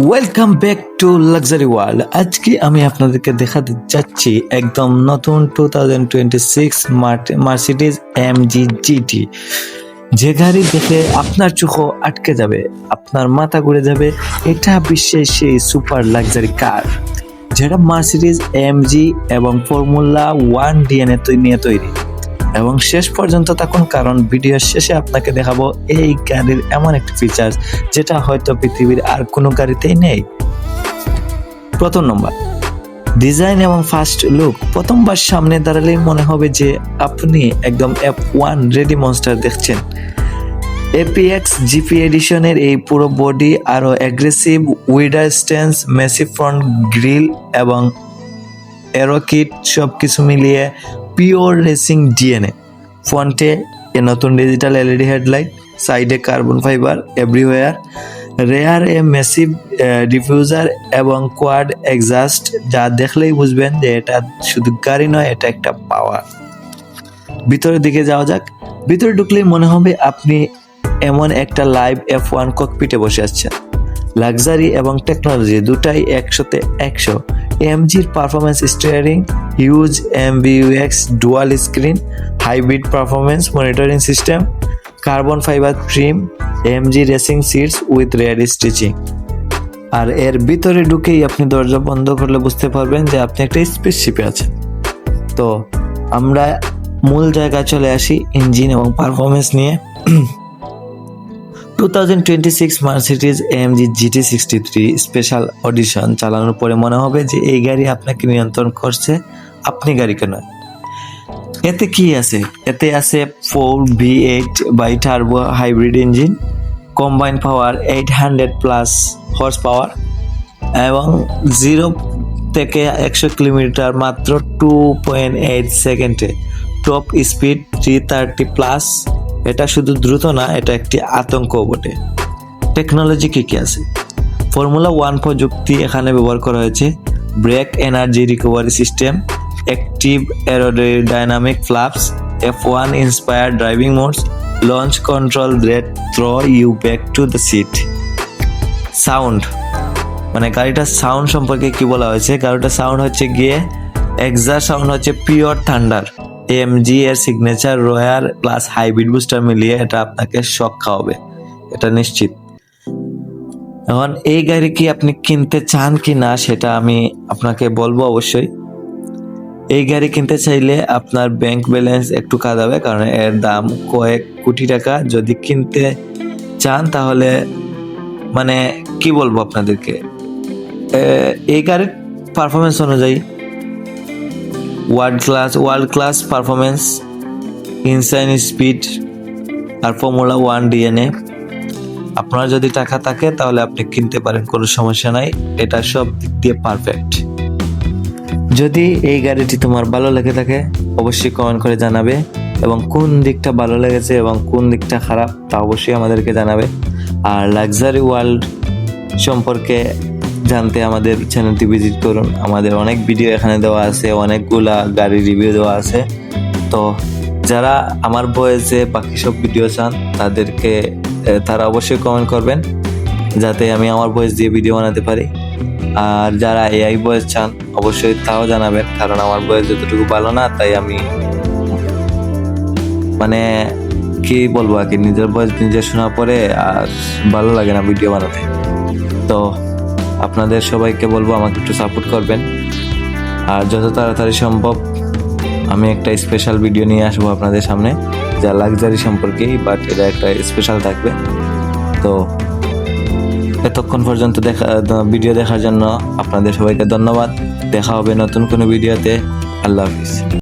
Welcome back to luxury world আজকে আমি আপনাদেরকে দেখাতে যাচ্ছি একদম নতুন two thousand twenty six Mercedes M G GT যে গাড়ি দেখে আপনার চোখও আটকে যাবে, আপনার মাথা ঘুরে যাবে, এটা বিশ্বের সেই সুপার লাক্সারি কার যেটা মার্সিডিজ এম জি এবং ফর্মুলা ওয়ান ডিএনএ নিয়ে তৈরি। এবং শেষ পর্যন্ত থাকুন, কারণ ভিডিওর শেষে আপনাকে দেখাবো এই গাড়ির এমন একটি ফিচার্স যেটা হয়তো পৃথিবীর আর কোনো গাড়িতেই নেই। প্রথম নম্বর ডিজাইন এবং ফার্স্ট লুক প্রথমবার সামনে দাঁড়ালেই মনে হবে যে আপনি একদম এফ ওয়ান রেডি মনস্টার দেখছেন। এপিএক্স জিপি এডিশনের এই পুরো বডি আরও aggressive wider stance massive front grille এবং এরো কিট সব কিছু মিলিয়ে পিওর রেসিং ডিএনএ। ফ্রন্টে এ নতুন ডিজিটাল এলইডি হেডলাইট, সাইডে কার্বন ফাইবার এভরিওয়ার রেয়ার এ মেসিভ ডিফিউজার এবং কোয়াড এক্সাস্ট, যা দেখলেই বুঝবেন যে এটা শুধু গাড়ি নয়, এটা একটা পাওয়ার। ভিতরের দিকে যাওয়া যাক। ভিতরে ঢুকলেই মনে হবে আপনি এমন একটা লাইভ এফ ওয়ান ককপিটে বসে আছেন। লাক্সারি এবং টেকনোলজি দুটাই একশোতে একশো। এমজির performance steering huge MBUX dual screen hybrid performance monitoring system carbon fibre trim MG racing seats with rear stitching আর এর ভিতরে ঢুকেই আপনি দরজা বন্ধ করলে বুঝতে পারবেন যে আপনি একটা স্পেসশিপে আছেন। তো আমরা মূল জায়গায় চলে আসি ইঞ্জিন এবং পারফরমেন্স নিয়ে। Two thousand twenty six Mercedes MG GT sixty three special edition চালানোর পরে মনে হবে যে এই গাড়ি আপনাকে নিয়ন্ত্রণ করছে আপনি গাড়িকে নয় এতে কি আছে? এতে আছে four V eight by turbo hybrid engine combine power eight hundred plus horse power এবং জিরো থেকে একশো কিলোমিটার মাত্র টু পয়েন্ট এইট সেকেন্ডে top speed three thirty plus এটা শুধু দ্রুত না, এটা একটি আতঙ্ক বটে। টেকনোলজি কী কী আছে? ফর্মুলা ওয়ান প্রযুক্তি এখানে ব্যবহার করা হয়েছে। Brake energy recovery system active dynamic flaps F one inspire driving modes launch control দ্রেট throw you back to the seat sound মানে গাড়িটার সাউন্ড সম্পর্কে কি বলা হয়েছে? গাড়িটার সাউন্ড হচ্ছে গিয়ে এক্সা সাউন্ড হচ্ছে পিওর থান্ডার এমজি এর signature roar plus hybrid booster মিলিয়ে এটা আপনাকে শখ খাওয়াবে, এটা নিশ্চিত। এখন এই গাড়ি কি আপনি কিনতে চান কি না সেটা আমি আপনাকে বলব অবশ্যই। এই গাড়ি কিনতে চাইলে আপনার ব্যাংক ব্যালেন্স একটু কাঁদাবে, কারণ এর দাম কয়েক কোটি টাকা। যদি কিনতে চান তাহলে মানে কি বলব আপনাদেরকে? এই গাড়ির পারফরমেন্স অনুযায়ী world class world class performance insane speed আর ফর্মুলা ওয়ান ডিএনএ আপনার যদি টাকা থাকে, তাহলে আপনি কিনতে পারেন, কোনো সমস্যা নাই। এটা সব দিক দিয়ে পারফেক্ট যদি এই গাড়িটি তোমার ভালো লেগে থাকে, অবশ্যই কমেন্ট করে জানাবে এবং কোন দিকটা ভালো লেগেছে এবং কোন দিকটা খারাপ, তা অবশ্যই আমাদেরকে জানাবে। আর লাক্সারি ওয়ার্ল্ড সম্পর্কে জানতে আমাদের চ্যানেলটি ভিজিট করুন। আমাদের অনেক ভিডিও এখানে দেওয়া আছে, অনেকগুলা গাড়ি রিভিউ দেওয়া আছে। তো যারা আমার বয়সে বাকি সব ভিডিও চান, তাদেরকে তারা অবশ্যই কমেন্ট করবেন, যাতে আমি আমার বয়স দিয়ে ভিডিও বানাতে পারি। আর যারা এআই বয়স চান, অবশ্যই তাও জানাবেন, কারণ আমার বয়স যতটুকু ভালো না, তাই আমি মানে কি বলব আর কি, নিজের বয়স নিজে শোনার পরে আর ভালো লাগে না ভিডিও বানাতে। তো আপনাদের সবাইকে বলব আমাকে একটু সাপোর্ট করবেন। আর যত তাড়াতাড়ি সম্ভব, আমি একটা স্পেশাল ভিডিও নিয়ে আসব আপনাদের সামনে, যা লাক্সারি সম্পর্কেই বাট এটা একটা স্পেশাল থাকবে। তো এতক্ষণ পর্যন্ত দেখা ভিডিও দেখার জন্য আপনাদের সবাইকে ধন্যবাদ। দেখা হবে নতুন কোনো ভিডিওতে আল্লাহ হাফিজ।